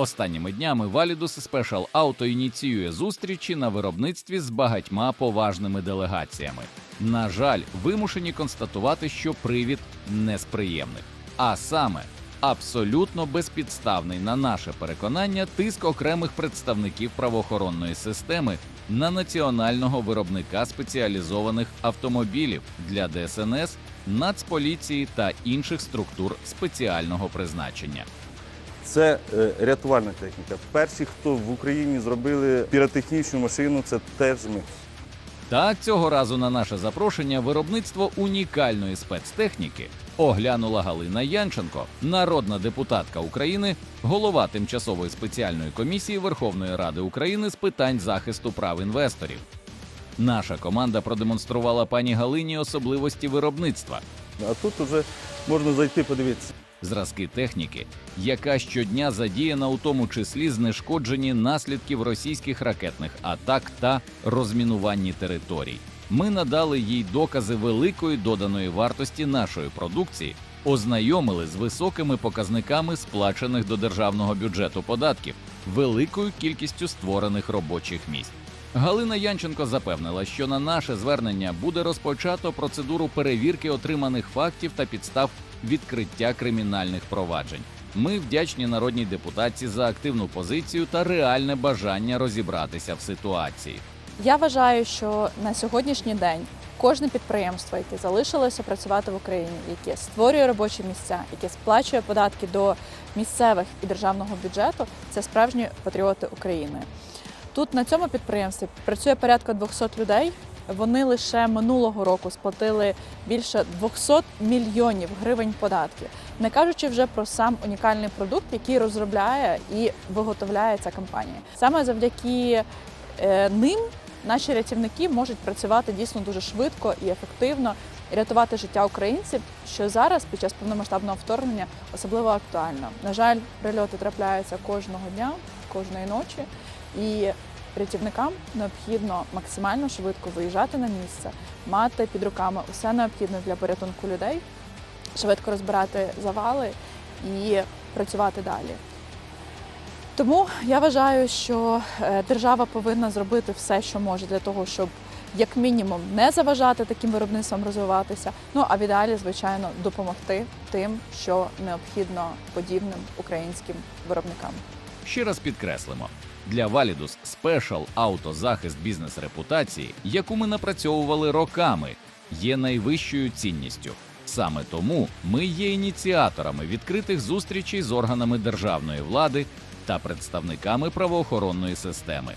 Останніми днями Validus Special Auto ініціює зустрічі на виробництві з багатьма поважними делегаціями. На жаль, вимушені констатувати, що привід не а саме абсолютно безпідставний на наше переконання тиск окремих представників правоохоронної системи на національного виробника спеціалізованих автомобілів для ДСНС, Нацполіції та інших структур спеціального призначення. Це е, рятувальна техніка. Перші, хто в Україні зробили піротехнічну машину, це теж ми. Так, цього разу на наше запрошення виробництво унікальної спецтехніки оглянула Галина Янченко, народна депутатка України, голова тимчасової спеціальної комісії Верховної Ради України з питань захисту прав інвесторів. Наша команда продемонструвала пані Галині особливості виробництва, А тут вже можна зайти подивитися. Зразки техніки, яка щодня задіяна у тому числі знешкодженні наслідків російських ракетних атак та розмінуванні територій. Ми надали їй докази великої доданої вартості нашої продукції, ознайомили з високими показниками сплачених до державного бюджету податків, великою кількістю створених робочих місць. Галина Янченко запевнила, що на наше звернення буде розпочато процедуру перевірки отриманих фактів та підстав відкриття кримінальних проваджень. Ми вдячні народній депутатці за активну позицію та реальне бажання розібратися в ситуації. Я вважаю, що на сьогоднішній день кожне підприємство, яке залишилося працювати в Україні, яке створює робочі місця, яке сплачує податки до місцевих і державного бюджету, це справжні патріоти України. Тут на цьому підприємстві працює порядка 200 людей. Вони лише минулого року сплатили більше 200 мільйонів гривень податків, не кажучи вже про сам унікальний продукт, який розробляє і виготовляє ця компанія. Саме завдяки е, ним наші рятівники можуть працювати дійсно дуже швидко і ефективно рятувати життя українців, що зараз під час повномасштабного вторгнення особливо актуально. На жаль, прильоти трапляються кожного дня, кожної ночі, і рятівникам необхідно максимально швидко виїжджати на місце, мати під руками усе необхідне для порятунку людей, швидко розбирати завали і працювати далі. Тому я вважаю, що е, держава повинна зробити все, що може для того, щоб як мінімум не заважати таким виробництвам розвиватися. Ну а в ідеалі, звичайно, допомогти тим, що необхідно подібним українським виробникам. Ще раз підкреслимо. Для Validus Special автозахист бізнес-репутації, яку ми напрацьовували роками, є найвищою цінністю. Саме тому ми є ініціаторами відкритих зустрічей з органами державної влади та представниками правоохоронної системи.